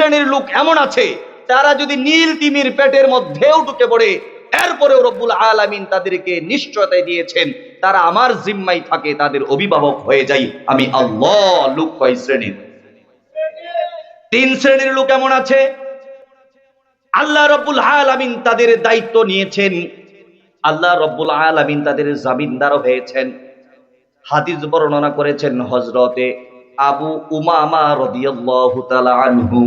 শ্রেণির লোক এমন আছে, তারা যদি নীল তিমির পেটের মধ্যেও ঢুকে পড়ে, এরপরেও রব্বুল আলামিন তাদেরকে নিশ্চয়তা দিয়েছেন। তারা আমার জিম্মাই থাকে, তাদের অভিভাবক হয়ে যাই। আমি আল্লাহ লোক কয় শ্রেণির? তিন শ্রেণির লোক এমন আছে। আল্লাহ রব্বুল আলামিন তাদের দায়িত্ব নিয়েছেন। আল্লাহ রব্বুল আলামিন তাদের জামিনদার হয়েছেন। হাদিস বর্ণনা করেছেন হজরতে আবু উমামা রাদিয়াল্লাহু তাআলা আনহু।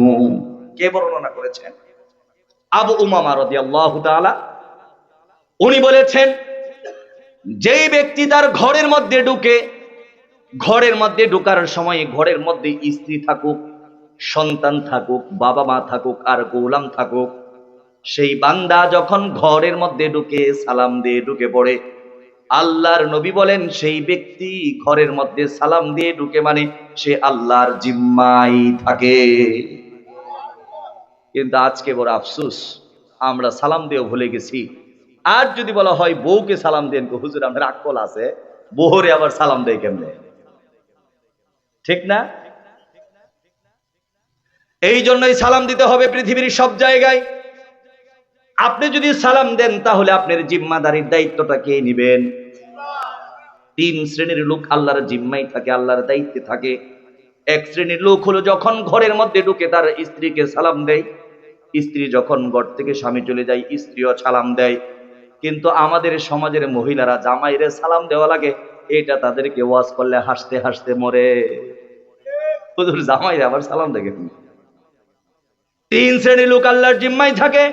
কে বর্ণনা করেছেন? আবু উমামা রাদিয়াল্লাহু তাআলা। উনি বলেছেন, যেই ব্যক্তি তার ঘরের মধ্যে ঢুকে, ঘরের মধ্যে ঢুকার সময় ঘরের মধ্যে স্ত্রী থাকুক, সন্তান থাকুক বাবা মা থাকুক, আর গোলাম থাকুক, সেই বান্দা যখন ঘরের মধ্যে ঢুকে সালাম দিয়ে ঢুকে পড়ে আল্লাহর নবী বলেন, সেই ব্যক্তি ঘরের মধ্যে সালাম দিয়ে ঢুকে মানে সে আল্লাহর জিম্মাই থাকে। কিন্তু আজকে বড় আফসুস, আমরা সালাম দিয়েও ভুলে গেছি। আর যদি বলা হয় বউকে সালাম দেন হুজুর আমাদের আকল আছে, বউরে আবার সালাম দেয় কেমনে? ঠিক না? এই জন্যই সালাম দিতে হবে পৃথিবীর সব জায়গায়। আপনি যদি সালাম দেন, তাহলে আপনার জিম্মাদারির দায়িত্বটা কে নিবেন? তিন শ্রেণির লোক আল্লাহর জিম্মাই থাকে, আল্লাহর দায়িত্বে থাকে। এক শ্রেণির লোক হলো যখন ঘরের মধ্যে ঢুকে তার স্ত্রীকে সালাম দেয়, স্ত্রী যখন ঘর থেকে স্বামী চলে যায়, স্ত্রীও সালাম দেয়। কিন্তু আমাদের সমাজের মহিলারা জামাইরে সালাম দেওয়া লাগে, এটা তাদেরকে ওয়াজ করলে হাসতে হাসতে মরে। জামাইরে আবার সালাম দেখে তিন শ্রেণির লোক আল্লাহর জিম্মাই থাকে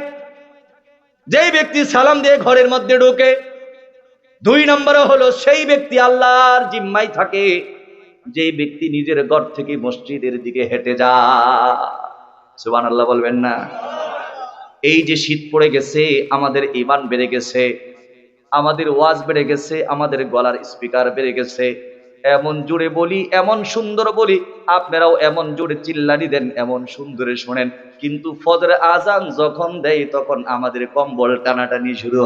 যেই ব্যক্তি সালাম দিয়ে ঘরের মধ্যে ঢোকে, দুই নম্বরে হলো সেই ব্যক্তি আল্লাহর জিম্মাই থাকে। যে ব্যক্তি নিজের ঘর থেকে মসজিদের দিকে হেঁটে যা সুবান আল্লাহ বলবেন না? এই যে শীত পড়ে গেছে, আমাদের ইমান বেড়ে গেছে, আমাদের ওয়াজ বেড়ে গেছে, আমাদের গলার স্পিকার বেড়ে গেছে এমন জোরে বলি, এমন সুন্দর বলি, আপনারাও এমন জোরে চিল্লানি দেন, এমন সুন্দরে শোনেন। কিন্তু ফজর আজান যখন দেয়, তখন আমাদের কম্বল টানাটানি শুরু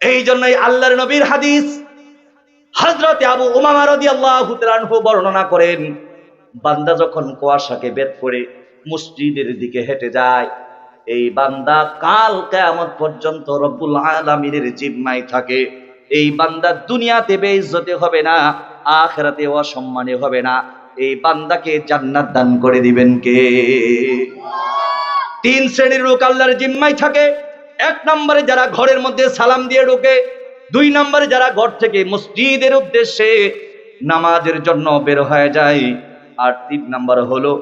এই জন্যই আল্লাহর নবীর হাদিস হজরতে আবু উমামা তাআলা আনহু বর্ণনা করেন, বান্দা যখন কুয়াশাকে বেদ করে মসজিদের দিকে হেঁটে যায়, এই বান্দা কাল কেয়ামত পর্যন্ত রব্বুল আলামিনের জিম্মায় থাকে। এই বান্দা দুনিয়াতে বেইজ্জতে হবে না, আখেরাতে অসম্মানে হবে না। এই বান্দাকে জান্নাত দান করে দিবেন কে? তিন শ্রেণির লোক আল্লাহর জিম্মায় থাকে। এক নম্বরে যারা ঘরের মধ্যে সালাম দিয়ে ঢোকে, দুই নম্বরে যারা ঘর থেকে মসজিদের উদ্দেশ্যে নামাজের জন্য বের হয়ে যায়। আর তিন নম্বর হলো,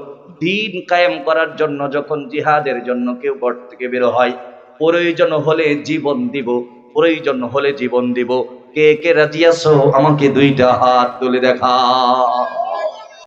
দিন কায়েম করার জন্য যখন জিহাদের জন্য কেউ ঘর থেকে বের হয়, প্রয়োজন হলে জীবন দিব। প্রয়োজন হলে জীবন দিব। কে কে রাজি আছো? আমাকে দুইটা হাত তুলে দেখা।